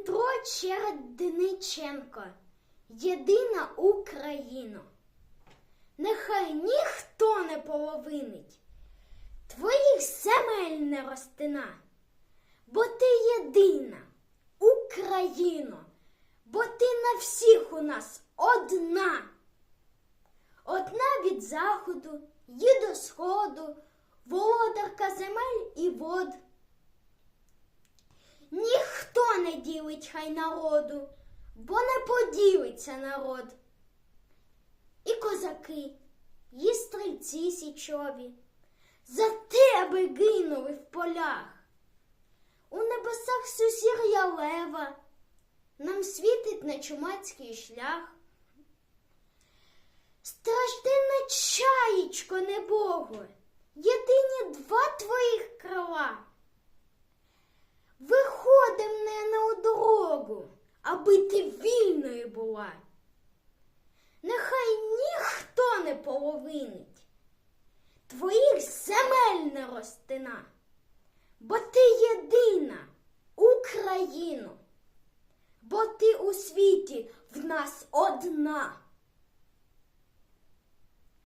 Дмитро Чередниченко, єдина Україна. Нехай ніхто не половинить твоїх земель не розтина, бо ти єдина Україно, бо ти на всіх у нас одна. Одна від заходу і до сходу, володарка земель і вод. Ніхто не хай народу, бо не поділиться народ. І козаки, і стрільці січові, за тебе гинули в полях. У небесах сусір'я лева, нам світить на чумацький шлях. Стражденна чаєчко небого, єдині два твоїх крила. На дорогу, аби ти вільною була. Нехай ніхто не половинить, твоїх земель не розтина, бо ти єдина Україно, бо ти у світі в нас одна.